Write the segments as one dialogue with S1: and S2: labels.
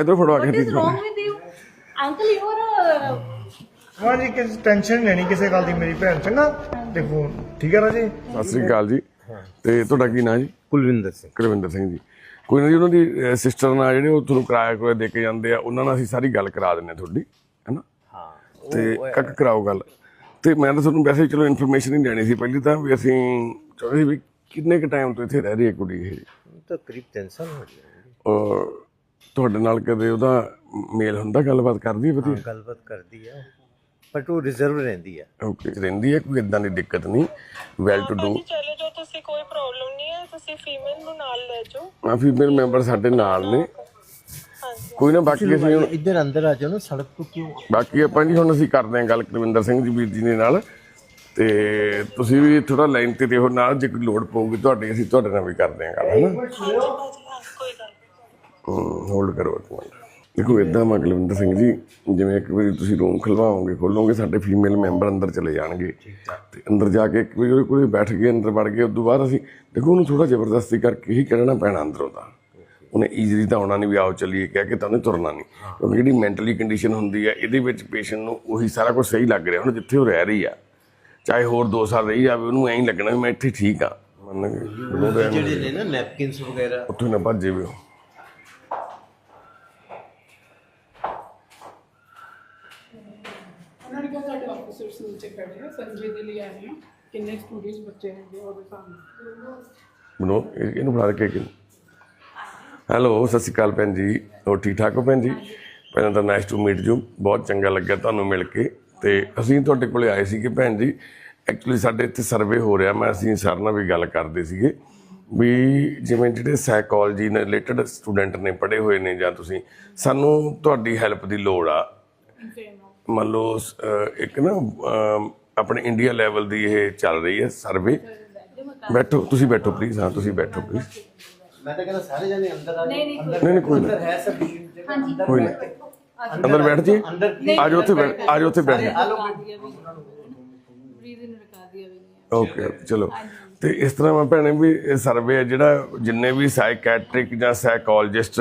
S1: ਇਧਰ ਫੜੋ ਆ ਕੇ
S2: What is wrong with you? Uncle, you are a...
S3: ਹਾਂ ਜੀ ਕਿਸ ਟੈਨਸ਼ਨ ਨਹੀਂ ਲੈਣੀ ਕਿਸੇ ਗੱਲ ਦੀ ਮੇਰੀ ਭੈਣ ਚੰਗਾ? ਤੇ ਫੋਨ ਠੀਕ ਹੈ ਨਾ ਜੀ
S1: ਸਤਿ ਸ੍ਰੀ ਅਕਾਲ ਜੀ। ਤੇ ਤੁਹਾਡਾ ਕੀ ਨਾਂ ਜੀ?
S4: ਕੁਲਵਿੰਦਰ ਸਿੰਘ।
S1: ਕੁਲਵਿੰਦਰ ਸਿੰਘ ਜੀ। ਕੋਈ ਨਾ ਜੀ ਉਹਨਾਂ ਦੀ ਸਿਸਟਰ ਨਾਲ ਜਿਹੜੇ ਉਹ ਤੁਹਾਨੂੰ ਕਿਰਾਇਆ ਕੋਲੇ ਦੇ ਕੇ ਜਾਂਦੇ ਆ ਉਹਨਾਂ ਨਾਲ ਅਸੀਂ ਸਾਰੀ ਗੱਲ ਕਰਾ ਦਿੰਨੇ ਤੁਹਾਡੀ ਹੈਨਾ?
S4: ਹਾਂ
S1: ਤੇ ਕੱਕ ਕਰਾਓ ਗੱਲ। ਤੇ ਮੈਂ ਤਾਂ ਤੁਹਾਨੂੰ ਵੈਸੇ ਚਲੋ ਇਨਫੋਰਮੇਸ਼ਨ ਹੀ ਲੈਣੀ ਸੀ ਪਹਿਲੀ ਤਾਂ ਵੀ ਅਸੀਂ ਚਾਹੁੰਦੇ ਸੀ ਵੀ ਕਿੰਨੇ ਕ ਟਾਈਮ ਤੋਂ ਇੱਥੇ ਰਹਿ ਰਹੀ ਹੈ ਕੁੜੀ ਇਹ?
S4: ਉਹ ਤਾਂ ਕਰੀਬ 3 ਸਾਲ ਹੋ ਗਏ।
S1: ਔਰ ਤੁਹਾਡੇ ਨਾਲ ਕਦੇ ਉਹਦਾ ਮੇਲ ਹੁੰਦਾ ਗੱਲਬਾਤ ਕਰਦੀ ਹੈ ਵਧੀਆ?
S4: ਗੱਲਬਾਤ ਕਰਦੀ ਹੈ ਬਟ ਉਹ ਰਿਜ਼ਰਵ ਰਹਿੰਦੀ ਹੈ
S1: ਓਕੇ ਰਹਿੰਦੀ ਹੈ ਕੋਈ ਇਦਾਂ ਦੀ ਦਿੱਕਤ ਨਹੀਂ। ਵੈਲ ਟੂ ਡੂ
S5: ਚਲੇ ਜਾਓ ਤੁਸੀਂ ਕੋਈ ਪ੍ਰੋਬਲਮ ਨਹੀਂ ਹੈ ਤੁਸੀਂ ਫੀਮੇਲ ਨੂੰ ਨਾਲ ਲੈ ਜਾਓ।
S1: ਆ ਫੀਮੇਲ ਮੈਂਬਰ ਸਾਡੇ ਨਾਲ ਨੇ।
S5: ਹਾਂਜੀ।
S1: ਕੋਈ ਨਾ ਬਾਕੀ ਅਸੀਂ ਹੁਣ
S4: ਇੱਧਰ ਅੰਦਰ ਆ ਜਾਓ ਨਾ ਸੜਕ ਤੋਂ ਕਿਉਂ?
S1: ਬਾਕੀ ਆਪਾਂ ਜੀ ਹੁਣ ਅਸੀਂ ਕਰਦੇ ਹਾਂ ਗੱਲ ਕੁਲਵਿੰਦਰ ਸਿੰਘ ਜੀ ਵੀਰ ਜੀ ਦੇ ਨਾਲ। ਤੇ ਤੁਸੀਂ ਵੀ ਥੋੜਾ ਲਾਈਨ ਤੇ ਰਹੋ ਨਾਲ ਜੇ ਕੋਈ ਲੋੜ ਪਊਗੀ ਤੁਹਾਡੀ ਅਸੀਂ ਤੁਹਾਡੇ ਨਾਲ ਵੀ ਕਰਦੇ ਹਾਂ ਗੱਲ ਹੈਨਾ
S5: ਭਾਜੀ ਹਾਂ ਕੋਈ ਗੱਲ ਨਹੀਂ।
S1: ਹੋਲਡ ਕਰੋ ਇੱਕ ਮਿੰਟ। ਦੇਖੋ ਇਦਾਂ ਮੈਂ ਕੁਲਵਿੰਦਰ ਸਿੰਘ ਜੀ ਜਿਵੇਂ ਇੱਕ ਵਾਰੀ ਤੁਸੀਂ ਰੂਮ ਖਲਵਾਓਗੇ ਖੋਲੋਗੇ ਸਾਡੇ ਫੀਮੇਲ ਮੈਂਬਰ ਅੰਦਰ ਚਲੇ ਜਾਣਗੇ। ਤੇ ਅੰਦਰ ਜਾ ਕੇ ਇੱਕ ਵਾਰੀ ਉਹਦੇ ਕੋਲੇ ਬੈਠ ਗਏ ਅੰਦਰ ਵੜ ਗਏ ਉਸ ਤੋਂ ਬਾਅਦ ਅਸੀਂ ਦੇਖੋ ਉਹਨੂੰ ਥੋੜਾ ਜ਼ਬਰਦਸਤੀ ਕਰਕੇ ਹੀ ਕੱਢਣਾ ਪੈਣਾ ਅੰਦਰੋਂ ਦਾ ਉਹਨੇ ਈਜ਼ੀਲੀ ਤਾਂ ਆਉਣਾ ਨਹੀਂ ਵੀ ਆਓ ਚੱਲੀਏ ਕਹਿ ਕੇ ਤਾਂ ਉਹਨੇ ਤੁਰਨਾ ਨਹੀਂ। ਕਿਉਂਕਿ ਜਿਹੜੀ ਮੈਂਟਲੀ ਕੰਡੀਸ਼ਨ ਹੁੰਦੀ ਹੈ ਇਹਦੇ ਵਿੱਚ ਪੇਸ਼ੈਂਟ ਨੂੰ ਉਹੀ ਸਾਰਾ ਕੁਝ ਸਹੀ ਲੱਗ ਰਿਹਾ ਹੁਣ ਜਿੱਥੇ ਉਹ ਰਹਿ ਰਹੀ ਆ। ਚਾਹੇ ਹੋਰ 2 ਸਾਲ ਰਹੀ ਜਾਵੇ ਉਹਨੂੰ ਐਂ ਲੱਗਣਾ ਵੀ ਮੈਂ ਇੱਥੇ ਠੀਕ ਆ। ਮੰਨ ਗਏ
S4: ਜਿਹੜੇ ਨੇ ਨਾ ਨੈਪਕਿਨਸ ਵਗੈਰਾ।
S1: ਉੱਥੋਂ ਨਾ ਭੱਜੇ ਵੀ
S6: ਕਿਹਾ ਸਾਡੇ ਆਫੀਸਰਸ ਨੀਚੇ ਖੜੇ ਆ ਸੰਜੇ ਦੇ ਲਈ ਆਏ ਆ ਕਿੰਨੇ ਸਟੂਡੈਂਟਸ ਬੱਚੇ ਹੈਗੇ ਉਹਦੇ ਸਾਹਮਣੇ?
S1: ਮਨੋ ਇਹ- ਇਹਨੂੰ ਬੁਲਾ ਕੇ ਕਿ ਹੈਲੋ ਸਤਿ ਸ਼੍ਰੀ ਅਕਾਲ ਭੈਣ ਜੀ। ਹੋਰ ਠੀਕ ਠਾਕ ਹੋ ਭੈਣ ਜੀ? ਪਹਿਲਾਂ ਤਾਂ ਨਾਈਸ ਟੂ ਮੀਟ ਯੂ ਬਹੁਤ ਚੰਗਾ ਲੱਗਿਆ ਤੁਹਾਨੂੰ ਮਿਲ ਕੇ। ਤੇ ਅਸੀਂ ਤੁਹਾਡੇ ਕੋਲੇ ਆਏ ਸੀਗੇ ਭੈਣ ਜੀ। ਐਕਚੁਅਲੀ ਸਾਡੇ ਇੱਥੇ ਸਰਵੇ ਹੋ ਰਿਹਾ। ਮੈਂ ਅਸੀਂ ਸਰ ਨਾਲ ਵੀ ਗੱਲ ਕਰਦੇ ਸੀਗੇ। ਵੀ ਜਿਵੇਂ ਜਿਹੜੇ ਸਾਈਕੋਲੋਜੀ ਨਾਲ ਰਿਲੇਟਡ ਸਟੂਡੈਂਟ ਨੇ ਪੜ੍ਹੇ ਹੋਏ ਨੇ ਜਾਂ ਤੁਸੀਂ ਸਾਨੂੰ ਤੁਹਾਡੀ ਹੈਲਪ ਦੀ ਲੋੜ ਆ। ਮੰਨ ਲਓ ਇੱਕ ਨਾ ਆਪਣੇ ਇੰਡੀਆ ਲੈਵਲ ਦੀ ਇਹ ਚੱਲ ਰਹੀ ਹੈ ਸਰਵੇ ਬੈਠੋ ਤੁਸੀਂ ਬੈਠੋ ਪਲੀਜ਼ ਹਾਂ ਤੁਸੀਂ ਬੈਠੋ ਪਲੀਜ਼
S4: ਮੈਂ ਤਾਂ ਕਹਿੰਦਾ ਸਾਰੇ ਜਣੇ ਅੰਦਰ ਆ
S2: ਨਹੀਂ ਨਹੀਂ।
S1: ਨਹੀਂ ਨਹੀਂ ਕੋਈ ਨਾ।
S4: ਅੰਦਰ ਹੈ ਸਭ
S2: ਹਾਂਜੀ।
S1: ਕੋਈ ਨਾ। ਅੰਦਰ ਬੈਠ ਜੀ ਆ ਜਾਓ ਉੱਥੇ ਬੈਠ ਆ ਜਾਓ ਉੱਥੇ ਬੈਠ
S6: ਰੀਜ਼ਨ ਰਕਾ ਦਿਆ ਵੀ ਨਹੀਂ
S1: ਓਕੇ ਚਲੋ। ਤੇ ਇਸ ਤਰ੍ਹਾਂ ਮੈਂ ਭੈਣੇ ਵੀ ਇਹ ਸਰਵੇ ਹੈ ਜਿਹੜਾ ਜਿੰਨੇ ਵੀ ਸਾਈਕੈਟ੍ਰਿਕ ਜਾਂ ਸਾਈਕੋਲੋਜਿਸਟ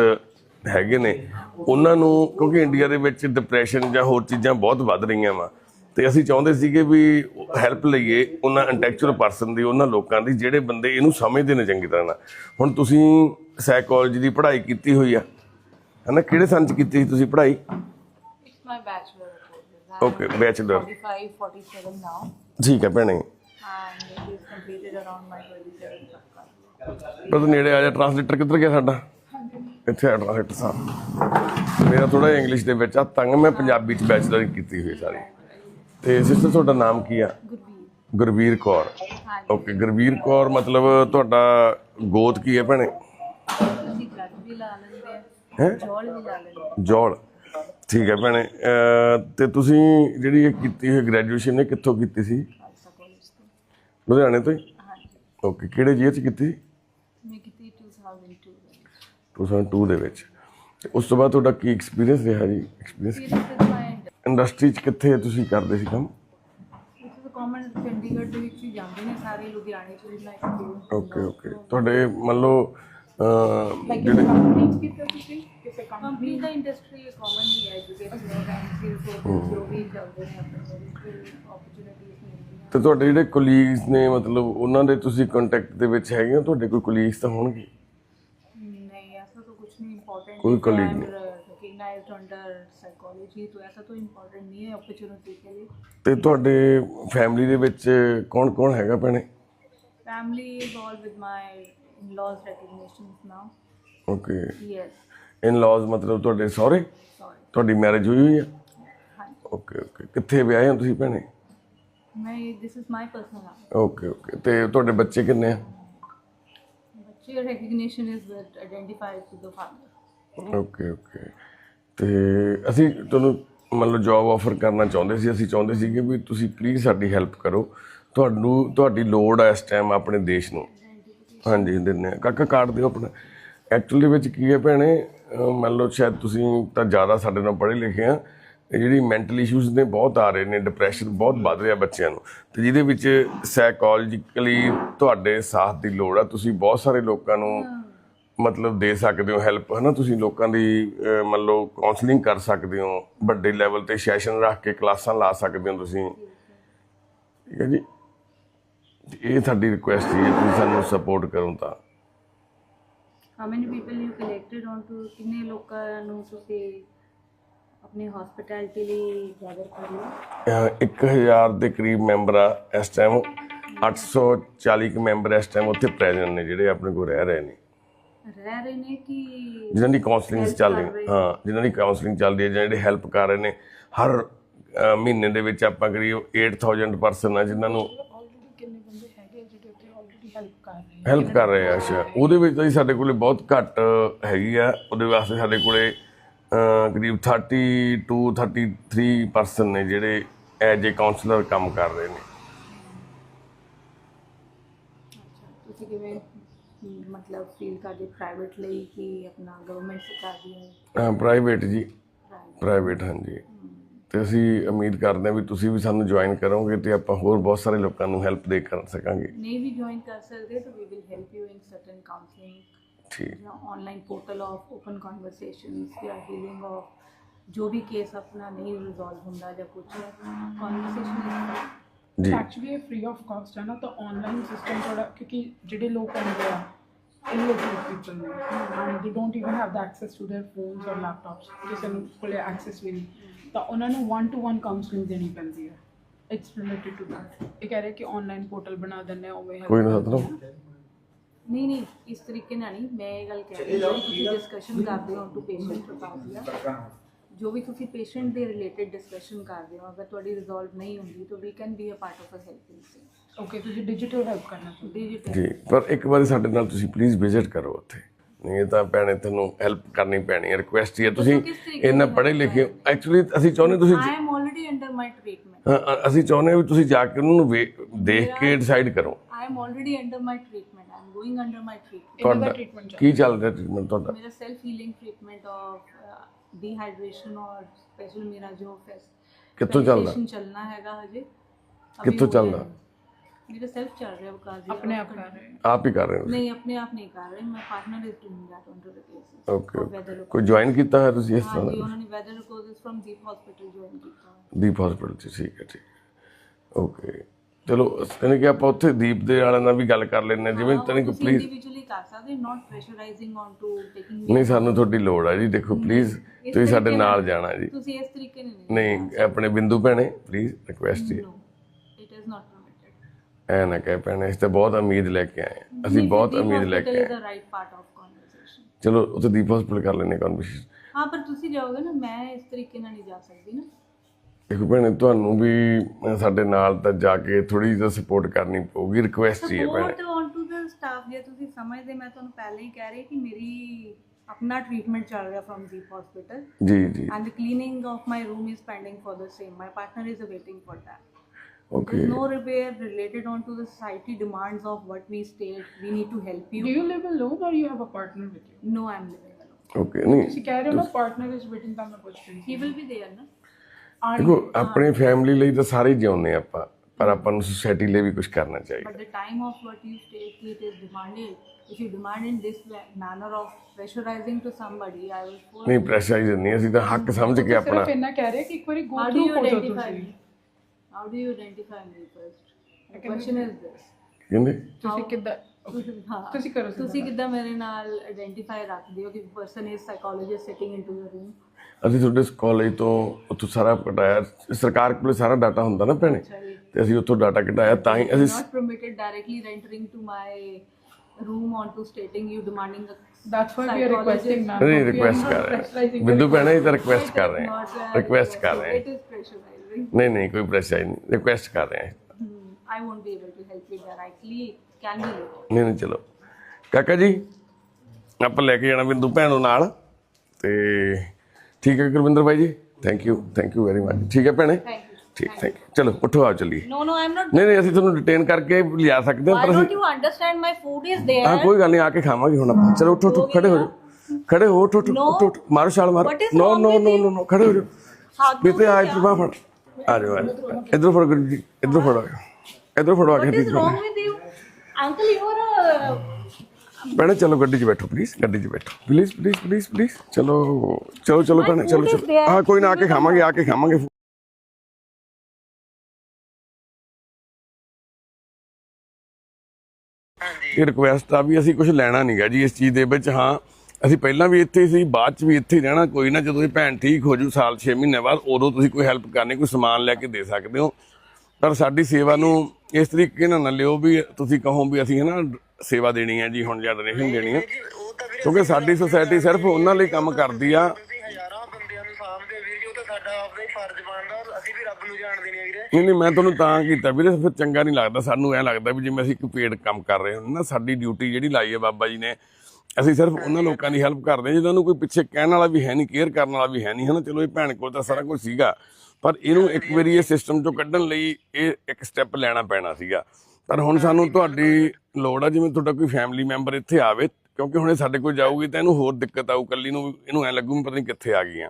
S1: ਹੈਗੇ ਨੇ। ਉਹਨਾਂ ਨੂੰ ਕਿਉਂਕਿ ਇੰਡੀਆ ਦੇ ਵਿੱਚ ਡਿਪਰੈਸ਼ਨ ਜਾਂ ਹੋਰ ਚੀਜ਼ਾਂ ਬਹੁਤ ਵੱਧ ਰਹੀਆਂ ਵਾ। ਤੇ ਅਸੀਂ ਚਾਹੁੰਦੇ ਸੀਗੇ ਵੀ ਹੈਲਪ ਲਈਏ ਉਹਨਾਂ ਇੰਟੈਲੈਕਚੁਅਲ ਪਰਸਨ ਦੀ ਉਹਨਾਂ ਲੋਕਾਂ ਦੀ ਜਿਹੜੇ ਬੰਦੇ ਇਹਨੂੰ ਸਮਝਦੇ ਨੇ ਚੰਗੀ ਤਰ੍ਹਾਂ ਨਾਲ। ਹੁਣ ਤੁਸੀਂ ਸਾਈਕੋਲੋਜੀ ਦੀ ਪੜ੍ਹਾਈ ਕੀਤੀ ਹੋਈ ਆ। ਹਨਾ ਕਿਹੜੇ ਚ ਕੀਤੀ ਸੀ ਤੁਸੀਂ ਪੜ੍ਹਾਈ?
S6: It's my bachelor
S1: okay bachelor
S6: 45 47 now.
S1: ਠੀਕ ਹੈ ਭੈਣੇ।
S6: Around my 27th October.
S1: ਪਰ ਤੂੰ ਨੇੜੇ ਆ ਜਾ ਟਰਾਂਸਲੇਟਰ ਕਿੱਧਰ ਗਿਆ ਸਾਡਾ? ਇੱਥੇ ਟਰਾਂਸਲੇਟਰ ਸਾਹਿਬ ਮੇਰਾ ਥੋੜਾ ਇੰਗਲਿਸ਼ ਦੇ ਵਿੱਚ ਆ ਤੰਗ ਮੈਂ ਪੰਜਾਬੀ ਚ ਬੈਚਲਰ ਕੀਤੀ ਹੋਈ ਸਾਰੀ। ਤੇ ਸਿਸਟਰ ਤੁਹਾਡਾ ਨਾਮ ਕੀ ਆ? ਗੁਰਵੀਰ। ਕੌਰ। ਓਕੇ ਗੁਰਵੀਰ ਕੌਰ ਮਤਲਬ ਤੁਹਾਡਾ ਗੋਤ ਕੀ ਹੈ ਭੈਣੇ? ਹੈ?
S6: ਜੋਲ
S1: ਠੀਕ ਹੈ ਭੈਣੇ ਤੇ ਤੁਸੀਂ ਜਿਹੜੀ ਇਹ ਕੀਤੀ ਹੈ ਗ੍ਰੈਜੂਏਸ਼ਨ ਨੇ ਕਿੱਥੋਂ ਕੀਤੀ ਸੀ? ਲੁਧਿਆਣੇ ਤੋਂ ਹੀ? ਓਕੇ ਕਿਹੜੇ ਜੀਏ ਚ ਕੀਤੀ?
S6: ਮੈਂ ਕੀਤੀ 2002 ਵਿੱਚ
S1: 2002 ਦੇ ਵਿੱਚ। ਤੇ ਉਸ ਤੋਂ ਬਾਅਦ ਤੁਹਾਡਾ ਕੀ ਐਕਸਪੀਰੀਅੰਸ ਰਿਹਾ ਜੀ? ਐਕਸਪੀਰੀਅੰਸ ਇੰਡਸਟਰੀ ਚ ਕਿੱਥੇ ਤੁਸੀਂ ਕਰਦੇ ਸੀ ਕੰਮ?
S6: ਇਸ ਤੋਂ ਕਾਮਨ ਚੰਡੀਗੜ੍ਹ ਦੇ ਵਿੱਚ ਹੀ ਜਾਂਦੇ ਨੇ ਸਾਰੇ ਲੁਧਿਆਣੇ ਚ ਵੀ ਮੈਂ ਐਕਸਪੀਰੀਅੰਸ
S1: ਓਕੇ ਓਕੇ ਤੁਹਾਡੇ ਮੰਨ ਲਓ ਜਿਹੜੇ
S6: ਕੰਪਨੀ ਚ ਕੀਤਾ ਤੁਸੀਂ? ਕਿਸੇ ਕੰਪਨੀ ਕੰਪਨੀ ਦਾ ਇੰਡਸਟਰੀ ਕਾਮਨ ਹੀ ਹੈ ਐਜੂਕੇਸ਼ਨ ਐਂਡ ਸਕਿੱਲਸ ਜੋ ਵੀ ਚੱਲਦੇ ਨੇ ਆਪਣੇ ਓਪਰਚੁਨਿਟੀਜ਼ ਮਿਲਦੀਆਂ
S1: ਤੇ ਤੁਹਾਡੇ ਜਿਹੜੇ ਕੋਲੀਗਸ ਨੇ ਮਤਲਬ ਉਹਨਾਂ ਦੇ ਤੁਸੀਂ ਕੰਟੈਕਟ ਦੇ ਵਿੱਚ ਹੈਗੇ ਹੋ? ਤੁਹਾਡੇ ਕੋਈ ਕੋਲੀਗਸ ਤਾਂ ਹੋਣਗੇ? कोई colleague नहीं।
S6: रिकग्नाइज्ड अंडर साइकोलॉजी तो ऐसा तो इम्पोर्टेंट नहीं है अपॉर्चुनिटी के लिए
S1: ਤੇ ਤੁਹਾਡੇ ਫੈਮਿਲੀ ਦੇ ਵਿੱਚ ਕੌਣ ਕੌਣ ਹੈਗਾ ਭੈਣੇ
S6: family is all with my in-laws recognitions now
S1: okay
S6: yes
S1: in-laws ਮਤਲਬ ਤੁਹਾਡੇ ਸਹੁਰੇ
S6: sorry
S1: ਤੁਹਾਡੀ ਮੈਰਿਜ ਹੋਈ ਹੋਈ ਆ
S6: हाँ
S1: ਓਕੇ ਓਕੇ ਕਿੱਥੇ ਵਿਆਹੇ ਹੋ ਤੁਸੀਂ ਭੈਣੇ
S6: मैं this is my personal house
S1: okay okay ਤੇ ਤੁਹਾਡੇ ਬੱਚੇ ਕਿੰਨੇ ਆ
S6: but your recognition is with identified to the father
S1: okay okay. ਤੇ ਅਸੀਂ ਤੁਹਾਨੂੰ ਮਤਲਬ ਲਓ ਜੌਬ ਆਫਰ ਕਰਨਾ ਚਾਹੁੰਦੇ ਸੀ, ਅਸੀਂ ਚਾਹੁੰਦੇ ਸੀਗੇ ਵੀ ਤੁਸੀਂ ਪਲੀਜ਼ ਸਾਡੀ ਹੈਲਪ ਕਰੋ। ਤੁਹਾਨੂੰ, ਤੁਹਾਡੀ ਲੋੜ ਹੈ ਇਸ ਟਾਈਮ ਆਪਣੇ ਦੇਸ਼ ਨੂੰ। ਹਾਂਜੀ ਦਿੰਨੇ ਆ। ਕਾਕਾ ਕਾਰਡ ਦਿਓ ਆਪਣਾ। ਐਕਚੁਅਲੀ ਵਿੱਚ ਕੀ ਹੈ ਭੈਣੇ? ਮੰਨ ਲਓ ਸ਼ਾਇਦ ਤੁਸੀਂ ਤਾਂ ਜ਼ਿਆਦਾ ਸਾਡੇ ਨਾਲ ਪੜ੍ਹੇ ਲਿਖੇ ਆ। ਜਿਹੜੀ ਮੈਂਟਲ ਇਸ਼ੂਜ਼ ਨੇ ਬਹੁਤ ਆ ਰਹੇ ਨੇ ਡਿਪਰੈਸ਼ਨ ਬਹੁਤ ਵੱਧ ਰਿਹਾ ਬੱਚਿਆਂ ਨੂੰ। ਤੇ ਜਿਹਦੇ ਵਿੱਚ ਸਾਈਕੋਲੋਜੀਕਲੀ ਤੁਹਾਡੇ ਸਾਥ ਦੀ ਲੋੜ ਆ। ਤੁਸੀਂ ਬਹੁਤ ਸਾਰੇ ਲੋਕਾਂ ਨੂੰ ਮਤਲਬ ਦੇ ਸਕਦੇ ਹੋ ਹੈਲਪ ਹਨਾ ਤੁਸੀਂ ਲੋਕਾਂ ਦੀ ਮੰਨ ਲਓ ਕਾਉਂਸਲਿੰਗ ਕਰ ਸਕਦੇ ਹੋ ਵੱਡੇ ਲੈਵਲ ਤੇ ਸੈਸ਼ਨ ਰੱਖ ਕੇ ਕਲਾਸਾਂ ਲਾ ਸਕਦੇ ਹੋ ਤੁਸੀਂ। ਠੀਕ ਹੈ ਜੀ? ਇਹ ਸਾਡੀ ਰਿਕੁਐਸਟ ਹੈ ਤੁਸੀਂ ਸਾਨੂੰ ਸਪੋਰਟ ਕਰੋ ਤਾਂ।
S6: How many people you collected on to ਕਿੰਨੇ ਲੋਕਾਂ ਨੂੰ ਤੁਸੀਂ ਆਪਣੇ ਹਸਪਿਟੈਲਿਟੀ ਲਈ ਗੈਦਰ ਕਰ ਲਿਆ
S1: ਅਹ, 1000 ਦੇ ਕਰੀਬ ਮੈਂਬਰ ਆ ਇਸ ਟਾਈਮ 840 ਕੁ ਮੈਂਬਰ ਇਸ ਟਾਈਮ ਉੱਥੇ ਪ੍ਰੈਜ਼ੈਂਟ ਨੇ ਜਿਹੜੇ ਆਪਣੇ ਕੋਲ ਰਹਿ ਰਹੇ ਨੇ।
S6: ਰਹਿ ਰਹੇ ਨੇ ਕਿ
S1: ਜਿਨ੍ਹਾਂ ਦੀ ਕਾਉਂਸਲਿੰਗ
S6: Help
S1: ਚੱਲ ਰਹੀ
S6: ਰਹੇ।
S1: ਹਾਂ ਜਿਨ੍ਹਾਂ ਦੀ ਕਾਉਂਸਲਿੰਗ ਚੱਲਦੀ ਹੈ ਜਾਂ ਜਿਹੜੇ ਹੈਲਪ ਕਰ ਰਹੇ ਨੇ ਹਰ ਮਹੀਨੇ ਦੇ ਵਿੱਚ ਆਪਾਂ ਕਰੀਬ 8000 ਪਰਸਨ ਆ ਜਿਨ੍ਹਾਂ ਨੂੰ
S2: ਕਿੰਨੇ ਬੰਦੇ ਹੈਗੇ ਜਿਹੜੇ ਉੱਥੇ ਆਲਰੇਡੀ ਹੈਲਪ ਕਰ ਰਹੇ
S1: ਹੈਲਪ ਕਰ ਰਹੇ ਆ ਅੱਛਾ। ਉਹਦੇ ਵਿੱਚ ਤਾਂ ਸਾਡੇ ਕੋਲੇ ਬਹੁਤ ਘੱਟ ਹੈਗੀ ਆ। ਉਹਦੇ ਵਾਸਤੇ ਸਾਡੇ ਕੋਲੇ ਕਰੀਬ 30 ਟੂ 33 ਪਰਸਨ ਨੇ ਜਿਹੜੇ ਐਜ ਏ ਕਾਉਂਸਲਰ ਕੰਮ ਕਰ ਰਹੇ ਨੇ।
S6: ਤੁਸੀਂ ਕਿਵੇਂ ਹਮ, ਮਤਲਬ ਫੀਲ ਕਰਦੇ ਪ੍ਰਾਈਵੇਟ ਲਈ ਕਿ ਆਪਣਾ ਗਵਰਨਮੈਂਟ ਸਰਕਾਰ ਦੀ
S1: ਪ੍ਰਾਈਵੇਟ ਜੀ। ਪ੍ਰਾਈਵੇਟ ਹਾਂਜੀ। ਤੇ ਅਸੀਂ ਉਮੀਦ ਕਰਦੇ ਹਾਂ ਵੀ ਤੁਸੀਂ ਵੀ ਸਾਨੂੰ ਜੁਆਇਨ ਕਰੋਗੇ ਤੇ ਆਪਾਂ ਹੋਰ ਬਹੁਤ ਸਾਰੇ ਲੋਕਾਂ ਨੂੰ ਹੈਲਪ ਦੇ ਕਰ ਸਕਾਂਗੇ।
S6: ਨਹੀਂ ਵੀ ਜੁਆਇਨ ਕਰ ਸਕਦੇ ਤਾਂ we will help you in certain counselling
S1: ਠੀਕ।
S6: ਜਾਂ online portal of open conversations ਜਾਂ ਡੀਲਿੰਗ ਆਫ ਜੋ ਵੀ ਕੇਸ ਆਪਣਾ ਨਹੀਂ ਰਿਜ਼ੋਲਵ ਹੁੰਦਾ ਜਾਂ ਕੁਝ ਕਨਵਰਸੇਸ਼ਨ
S1: ਜੀ।
S2: ਐਕਚੁਅਲੀ ਫ੍ਰੀ ਆਫ ਕਾਸਟ ਹੈ ਨਾ ਤਾਂ ਆਨਲਾਈਨ ਸਿਸਟਮ ਥੋੜਾ ਕਿਉਂਕਿ ਜਿਹੜੇ ਲੋਕ ਆਉਂਦੇ ਆ illiterate people ਨੇ and they don't even have the access to their phones or laptops ਕਿਸੇ ਨੂੰ ਕੋਲੇ ਐਕਸੈਸ ਵੀ ਨਹੀਂ। ਤਾਂ ਉਹਨਾਂ ਨੂੰ one to one counseling ਦੇਣੀ ਪੈਂਦੀ ਹੈ। ਇਟਸ ਰਿਲੇਟਡ ਟੂ that ਇਹ ਕਹਿ ਰਹੇ ਕਿ ਆਨਲਾਈਨ ਪੋਰਟਲ ਬਣਾ ਦਿੰਦੇ ਆ ਉਵੇਂ
S1: ਕੋਈ ਨਾ
S2: ਆ।
S6: ਨਹੀਂ ਨਹੀਂ ਇਸ ਤਰੀਕੇ ਨਾਲ ਨਹੀਂ ਮੈਂ ਇਹ ਗੱਲ ਕਹਿ ਰਹੀ ਹਾਂ ਤੁਸੀਂ ਡਿਸਕਸ਼ਨ ਕਰਦੇ ਹੋ ਟੂ ਪੇਸ਼ੈਂਟ ਅਬਾਊਟ ਜੋ ਵੀ ਤੁਸੀਂ ਪੇਸ਼ੈਂਟ ਦੇ ਰਿਲੇਟਡ ਡਿਸਕਸ਼ਨ ਕਰਦੇ ਹੋ ਅਗਰ ਤੁਹਾਡੀ ਰਿਜ਼ੋਲਵ ਨਹੀਂ ਹੁੰਦੀ ਤਾਂ we can be a part of a helping C
S2: okay ਤੁਸੀਂ ਡਿਜੀਟਲ ਹੈਲਪ ਕਰਨਾ ਚਾਹੁੰਦੇ
S6: ਡਿਜੀਟਲ
S1: ਜੀ ਪਰ ਇੱਕ ਵਾਰੀ ਸਾਡੇ ਨਾਲ ਤੁਸੀਂ ਪਲੀਜ਼ ਵਿਜ਼ਿਟ ਕਰੋ ਉੱਥੇ। ਨਹੀਂ ਤਾਂ ਭੈਣੇ ਤੁਹਾਨੂੰ ਹੈਲਪ ਕਰਨੀ ਪੈਣੀ ਹੈ ਰਿਕੁਐਸਟ ਹੀ ਤੁਸੀਂ ਇੰਨਾ ਪੜ੍ਹੇ ਲਿਖੇ ਐਕਚੁਅਲੀ ਅਸੀਂ ਚਾਹੁੰਦੇ ਤੁਸੀਂ
S6: I am already under
S1: my treatment ਅਸੀਂ ਚਾਹੁੰਦੇ ਹਾਂ ਵੀ ਤੁਸੀਂ ਜਾ ਕੇ ਉਹਨਾਂ ਦੇਖ ਕੇ ਡਿਸਾਈਡ ਕਰੋ।
S6: I am already under my treatment I am going under
S1: my
S2: treatment
S1: ਕੀ ਚੱਲ ਰਿਹਾ ਟ੍ਰੀਟਮੈਂਟ ਤੁਹਾਡਾ?
S6: ਮੇਰਾ self healing treatment of dehydration ਔਰ ਸਪੈਸ਼ਲ ਮੇਰਾ ਜੋ ਫੈਸ
S1: ਕਿੱਥੋਂ ਚੱਲਦਾ?
S6: meditation ਚੱਲਣਾ ਹੈਗਾ ਹਜੇ
S1: ਕਿੱਥੋਂ ਚੱਲਦਾ?
S6: ਮੇਰਾ ਸੈਲਫ ਚੱਲ ਰਿਹਾ ਬਕਾਜ਼
S2: ਆਪਣੇ ਆਪ ਕਰ ਰਹੇ
S1: ਆਪ ਹੀ ਕਰ ਰਹੇ ਹੋ
S6: ਨਹੀਂ ਆਪਣੇ ਆਪ ਨਹੀਂ ਕਰ ਰਹੇ ਮੈਂ partner is doing that on to the cases
S1: okay okay ਕੋਈ ਜੁਆਇਨ ਕੀਤਾ ਹੈ ਤੁਸੀਂ ਇਸ ਤਰ੍ਹਾਂ
S6: ਹਾਂਜੀ
S1: ਦਾ
S6: ਉਹਨਾਂ ਨੇ whether courses from Deep hospital join ਕੀਤਾ
S1: ਦੀਪ ਹਸਪੀਟਲ ਚ ਠੀਕ ਹੈ ਠੀਕ ਓਕੇ ਚਲੋ ਤੈਨੂੰ ਕਿ ਆਪਾਂ ਉੱਥੇ ਦੀਪ ਦੇ ਵਾਲਿਆਂ ਨਾਲ ਵੀ ਗੱਲ ਕਰ ਲੈਂਦੇ ਹਾਂ ਜਿਵੇਂ ਤੈਨੂੰ ਕਿ ਪਲੀਜ਼
S6: ਇੰਡੀਵਿਜੂਅਲੀ ਕਰ ਸਕਦੇ not pressurising on to taking
S1: ਨਹੀਂ ਸਾਨੂੰ ਤੁਹਾਡੀ ਲੋੜ ਹੈ ਜੀ ਦੇਖੋ ਪਲੀਜ਼ ਤੁਸੀਂ ਸਾਡੇ ਨਾਲ ਜਾਣਾ ਜੀ।
S6: ਤੁਸੀਂ ਇਸ ਤਰੀਕੇ ਨਾਲ ਨਹੀਂ
S1: ਨਹੀਂ ਆਪਣੇ ਬਿੰਦੂ ਭੈਣੇ ਪਲੀਜ਼ ਰਿਕੁਐਸਟ ਜੀ।
S6: No it is not permitted
S1: ਐ ਨਾ ਕਹਿ ਭੈਣੇ ਅਸੀਂ ਤਾਂ ਬਹੁਤ ਉਮੀਦ ਲੈ ਕੇ ਆਏ ਹਾਂ। ਅਸੀਂ ਬਹੁਤ ਉਮੀਦ ਲੈ ਕੇ ਆਏ ਚਲੋ ਉੱਥੇ ਦੀਪ ਹਸਪੀਟਲ ਕਰ ਲੈਣੇ ਕਨਵਰਸੇਸ਼ਨ
S6: ਹਾਂ ਪਰ ਤੁਸੀਂ ਜਾਓਗੇ ਨਾ ਮੈਂ ਇਸ ਤਰੀਕੇ ਨਾਲ ਨਹੀਂ ਜਾ ਸਕਦੀ ਨਾ।
S1: ਦੇਖੋ ਭੈਣੇ ਤੁਹਾਨੂੰ ਵੀ ਸਾਡੇ ਨਾਲ ਤਾਂ ਜਾ ਕੇ ਥੋੜੀ ਜਿਹੀ ਸਪੋਰਟ ਕਰਨੀ ਪਊਗੀ ਰਿਕੁਐਸਟ ਹੀ ਹੈ ਭੈਣੇ
S6: support on to the staff ਜੇ ਤੁਸੀਂ ਸਮਝਦੇ ਮੈਂ ਤੁਹਾਨੂੰ ਪਹਿਲਾਂ ਹੀ ਕਹਿ ਰਹੀ ਕਿ ਮੇਰੀ ਆਪਣਾ ਟ੍ਰੀਟਮੈਂਟ ਚੱਲ ਰਿਹਾ ਫਰਮ ਦੀਪ ਹਸਪੀਟਲ
S1: ਜੀ ਜੀ
S6: the cleaning of my room is pending for the same my partner is waiting for that
S1: okay
S6: there's no repair related on to the society demands of what we state we need to help
S2: Do
S6: you
S2: you live alone or you have a partner with you?
S6: no i'm living alone
S1: okay ਨਹੀਂ
S2: ਤੁਸੀਂ ਕਹਿ ਰਹੇ ਹੋ ਨਾ partner is waiting ਤਾਂ ਮੈਂ ਪੁੱਛ ਰਹੀ
S6: he will be there na
S1: ਦੇਖੋ ਆਪਣੀ ਫੈਮਿਲੀ ਲਈ ਤਾਂ ਸਾਰੇ ਜਿਉਂਦੇ ਆਪਾਂ ਪਰ ਆਪਾਂ ਨੂੰ ਸੋਸਾਇਟੀ ਲਈ ਵੀ ਕੁਝ ਕਰਨਾ ਚਾਹੀਦਾ
S6: but the time of what you state it is demanded if you demand in this manner of pressurizing to somebody i will force
S1: ਨਹੀਂ ਪ੍ਰੈਸ਼ਰਾਈਜ਼ ਨਹੀਂ ਅਸੀਂ ਤਾਂ ਹੱਕ ਸਮਝ ਕੇ ਆਪਣਾ
S2: ਸਿਰਫ ਇੰਨਾ ਕਹਿ ਰਹੇ ਕਿ ਇੱਕ ਵਾਰੀ through
S6: you
S2: ਹੋ ਜਾਓ
S6: identify
S2: ਤੁਸੀਂ
S6: do you identify me first the question is this
S1: ਕਹਿੰਦੇ
S2: ਤੁਸੀਂ ਕਿੱਦਾਂ
S6: ਤੁਸੀਂ
S2: ਕਰੋ
S6: ਤੁਸੀਂ ਕਿੱਦਾਂ ਮੇਰੇ ਨਾਲ ਆਇਡੈਂਟੀਫਾਈ ਰੱਖਦੇ ਹੋ ਕਿ person is psychologist sitting into the room
S1: ਅਸੀਂ ਤੁਹਾਡੇ ਕਾਲਜ ਤੋਂ ਉੱਥੋਂ ਸਾਰਾ ਕਢਾਇਆ ਸਰਕਾਰ ਕੋਲੇ ਸਾਰਾ ਡਾਟਾ ਹੁੰਦਾ ਨਾ ਭੈਣੇ ਤੇ ਅਸੀਂ ਉੱਥੋਂ ਡਾਟਾ ਕਢਾਇਆ ਤਾਂ ਹੀ ਅਸੀਂ
S6: not permitted directly entering to my room onto stating you demanding a
S2: that's why we are requesting ma'am
S1: ਨਹੀਂ ਰਿਕੁਐਸਟ ਕਰ ਰਹੇ ਬਿੰਦੂ ਭੈਣੇ ਇਹ ਤਾਂ ਰਿਕੁਐਸਟ ਕਰ ਰਹੇ ਹਾਂ
S6: uh,
S1: ਰਿਕੁਐਸਟ ਕਰ ਰਹੇ ਹਾਂ ਨਹੀਂ ਨਹੀਂ ਕੋਈ ਪ੍ਰੈਸ਼ਰ ਨਹੀਂ ਰਿਕੁਐਸਟ ਕਰ ਰਹੇ ਹਾਂ
S6: Hmm, I won't be able to help you directly it can be later
S1: ਨਹੀਂ ਨਹੀਂ ਚਲੋ ਕਾਕਾ ਜੀ ਆਪਾਂ ਲੈ ਕੇ ਜਾਣਾ ਬਿੰਦੂ ਭੈਣ ਨੂੰ ਨਾਲ ਤੇ ਠੀਕ ਹੈ ਗੁਰਵਿੰਦਰ ਭਾਈ ji? Thank you thank you very much ਠੀਕ ਹੈ ਭੈਣੇ? ਠੀਕ ਥੈਂਕ ਯੂ ਚਲੋ ਉੱਠੋ ਆਓ ਚੱਲੀਏ।
S6: No no i'm not
S1: ਨਹੀਂ ਨਹੀਂ ਅਸੀਂ ਤੁਹਾਨੂੰ ਡਿਟੇਨ ਕਰਕੇ ਲਿਆ ਸਕਦੇ ਹਾਂ ਪਰ ਅਸੀਂ
S6: don't you understand my food is there?
S1: ਹਾਂ ਕੋਈ ਗੱਲ ਨਹੀਂ ਆ ਕੇ ਖਾਵਾਂਗੇ ਹੁਣ ਆਪਾਂ। ਚਲੋ ਉੱਠੋ ਉੱਠੋ ਖੜੇ ਹੋ ਜਾਓ। ਖੜੇ ਹੋ ਉੱਠੋ ਉੱਠੋ ਮਾਰੋ ਛਾਲ ਮਾਰੋ। ਨੋ ਨੋ ਨੋ? ਨੋ ਨੋ ਖੜੇ ਹੋ ਜਾਓ।
S6: ਹੱਥ
S1: ਪੀਤੇ
S6: ਧੋ
S1: ਆ
S6: ਕੇ
S1: ਇੱਧਰ ਬਾਹ ਫੜ। ਆ ਜਾਓ ਇਧਰ ਫੜੋ ਗੁਰੂ ਜੀ ਇਧਰ ਫੜੋ। ਇਧਰ ਫੜੋ ਆ ਕੇ
S6: uncle you are a
S1: ਭੈਣੇ ਚਲੋ ਗੱਡੀ 'ਚ ਬੈਠੋ ਪਲੀਜ਼ ਗੱਡੀ 'ਚ ਬੈਠੋ। ਪਲੀਜ਼ ਪਲੀਜ਼ ਪਲੀਜ਼ ਪਲੀਜ਼ ਚਲੋ ਚਲੋ ਚਲੋ ਭੈਣੇ ਚਲੋ ਚਲੋ। ਹਾਂ ਕੋਈ ਨਾ ਆ ਕੇ ਖਾਵਾਂਗੇ ਆ ਕੇ ਖਾਵਾਂਗੇ। ਇਹ ਰਿਕੁਐਸਟ ਆ ਵੀ ਅਸੀਂ ਕੁਝ ਲੈਣਾ ਨਹੀਂਗਾ ਜੀ ਇਸ ਚੀਜ਼ ਦੇ ਵਿੱਚ ਹਾਂ। ਅਸੀਂ ਪਹਿਲਾਂ ਵੀ ਇੱਥੇ ਸੀ ਬਾਅਦ ਚ ਵੀ ਇੱਥੇ ਰਹਿਣਾ। ਕੋਈ ਨਾ ਜਦੋਂ ਇਹ ਭੈਣ ਠੀਕ ਹੋ ਜੂ ਸਾਲ 6 ਮਹੀਨੇ ਬਾਅਦ ਉਦੋਂ ਤੁਸੀਂ ਕੋਈ ਹੈਲਪ ਕਰਨੀ ਕੋਈ ਸਮਾਨ ਲੈ ਕੇ ਦੇ ਸਕਦੇ ਹੋ। ਪਰ ਸਾਡੀ ਸੇਵਾ ਨੂੰ ਇਸ ਤਰੀਕੇ ਨਾਲ ਨਾ ਲਿਓ ਵੀ ਤੁਸੀਂ ਕਹੋ ਵੀ ਅਸੀਂ ਹਨਾ ਸੇਵਾ ਦੇਣੀ ਹੈ ਜੀ ਹੁਣ ਜਾਂ ਡੋਨੇਸ਼ਨ ਦੇਣੀ ਹੈ। ਕਿਉਂਕਿ ਸਾਡੀ ਸੁਸਾਇਟੀ ਸਿਰਫ ਉਹਨਾਂ ਲਈ ਕੰਮ ਕਰਦੀ ਆ। ਨਹੀਂ ਨਹੀਂ ਮੈਂ ਤੁਹਾਨੂੰ ਤਾਂ ਕੀਤਾ ਵੀਰੇ ਫਿਰ ਚੰਗਾ ਨਹੀਂ ਲੱਗਦਾ ਸਾਨੂੰ ਐਂ ਲੱਗਦਾ ਵੀ ਜਿਵੇਂ ਅਸੀਂ ਇੱਕ ਪੇਡ ਕੰਮ ਕਰ ਰਹੇ ਹਾਂ ਨਾ ਸਾਡੀ ਡਿਊਟੀ ਜਿਹੜੀ ਲਾਈ ਹੈ ਬਾਬਾ ਜੀ ਨੇ ਅਸੀਂ ਸਿਰਫ ਉਹਨਾਂ ਲੋਕਾਂ ਦੀ ਹੈਲਪ ਕਰਦੇ ਹਾਂ ਜਿਹਨਾਂ ਨੂੰ ਕੋਈ ਪਿੱਛੇ ਕਹਿਣ ਵਾਲਾ ਵੀ ਹੈ ਨਹੀਂ ਕੇਅਰ ਕਰਨ ਵਾਲਾ ਵੀ ਹੈ ਨਹੀਂ ਹਨਾ ਚਲੋ ਇਹ ਭੈਣ ਕੋਲ ਤਾਂ ਸਾਰਾ ਕੁਝ ਸੀਗਾ। ਪਰ ਇਹਨੂੰ ਇੱਕ ਵਾਰੀ ਇਹ ਸਿਸਟਮ ਚੋਂ ਕੱਢਣ ਲਈ ਇਹ ਇੱਕ ਸਟੈਪ ਲੈਣਾ ਪੈਣਾ ਸੀਗਾ। ਪਰ ਹੁਣ ਸਾਨੂੰ ਤੁਹਾਡੀ ਲੋੜ ਆ ਜਿਵੇਂ ਤੁਹਾਡਾ ਕੋਈ ਫੈਮਿਲੀ ਮੈਂਬਰ ਇੱਥੇ ਆਵੇ ਕਿਉਂਕਿ ਹੁਣ ਇਹ ਸਾਡੇ ਕੋਲ ਜਾਊਗੀ ਤਾਂ ਇਹਨੂੰ ਹੋਰ ਦਿੱਕਤ ਆਊ ਕੱਲੀ ਨੂੰ ਇਹਨੂੰ ਐ ਲੱਗੂ ਪਤਾ ਨਹੀਂ ਕਿੱਥੇ ਆ ਗਈਆਂ।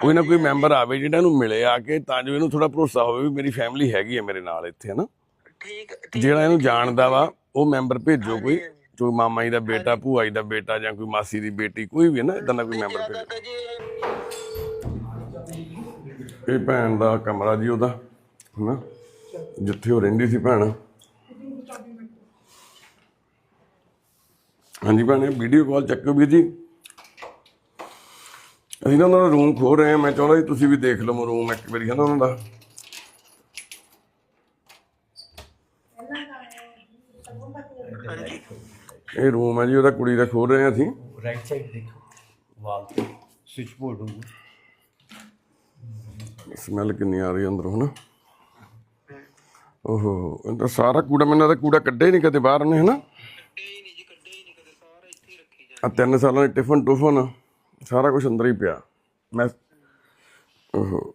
S1: ਕੋਈ ਨਾ ਕੋਈ ਮੈਂਬਰ ਆਵੇ ਜਿਹੜਾ ਇਹਨੂੰ ਮਿਲੇ ਆ ਕੇ ਤਾਂ ਜੋ ਇਹਨੂੰ ਥੋੜਾ ਭਰੋਸਾ ਹੋਵੇ ਵੀ ਮੇਰੀ ਫੈਮਿਲੀ ਹੈਗੀ ਹੈ ਮੇਰੇ ਨਾਲ ਇੱਥੇ ਹਨਾ?
S7: ਠੀਕ
S1: ਜਿਹੜਾ ਇਹਨੂੰ ਜਾਣਦਾ ਵਾ ਉਹ ਮੈਂਬਰ ਭੇਜੋ ਕੋਈ। ਕੋਈ ਮਾਮਾ ਜੀ ਦਾ ਬੇਟਾ ਭੂਆ ਜੀ ਦਾ ਬੇਟਾ ਜਾਂ ਕੋਈ ਮਾਸੀ ਦੀ ਬੇਟੀ ਕੋਈ ਵੀ ਹੈ ਨਾ ਇਦਾਂ ਦਾ ਕੋਈ ਮੈਂਬਰ ਭੇਜੋ। ਇਹ ਭੈਣ ਦਾ ਕਮਰਾ ਜੀ ਉਹਦਾ, ਹਨਾ? ਜਿੱਥੇ ਉਹ ਰਹਿੰਦੀ ਸੀ ਭੈਣ। ਹਾਂਜੀ ਭੈਣੇ ਵੀਡੀਓ ਕਾਲ ਚੱਕੋ ਵੀਰ ਜੀ। ਅਸੀਂ ਨਾ ਉਹਨਾਂ ਦਾ ਰੂਮ ਖੋਲ ਰਹੇ ਹਾਂ। ਮੈਂ ਚਾਹੁੰਦਾ ਜੀ ਤੁਸੀਂ ਵੀ ਦੇਖ ਲਓ ਰੂਮ ਇੱਕ ਵਾਰੀ ਹੈ ਉਹਨਾਂ ਦਾ? ਇਹ ਰੂਮ ਹੈ ਜੀ, ਉਹਦਾ ਕੁੜੀ ਦਾ ਖੋਲ ਰਹੇ ਹਾਂ ਅਸੀਂ।
S4: ਰਾਈਟ ਸਾਈਡ ਦੇਖੋ ਵਾਲ ਤੇ ਸਵਿਚ ਬੋਰਡ ਹੋਊਗਾ।
S1: ਸਮੈਲ ਕਿੰਨੀ ਆ ਰਹੀ ਅੰਦਰੋਂ ਹਨਾ? ਓਹੋ ਇਹ ਤਾਂ ਸਾਰਾ ਕੂੜਾ ਮੈਨੂੰ ਤਾਂ ਕੂੜਾ ਕੱਢਿਆ ਹੀ ਨਹੀਂ ਕਦੇ ਬਾਹਰ ਨੇ ਹਨਾ? ਆ ਤਿੰਨ ਸਾਲਾਂ ਦੇ ਟਿਫਨ ਟੁਫਨ ਸਾਰਾ ਕੁਝ ਅੰਦਰ ਹੀ ਪਿਆ। ਮੈਂ ਓਹੋ।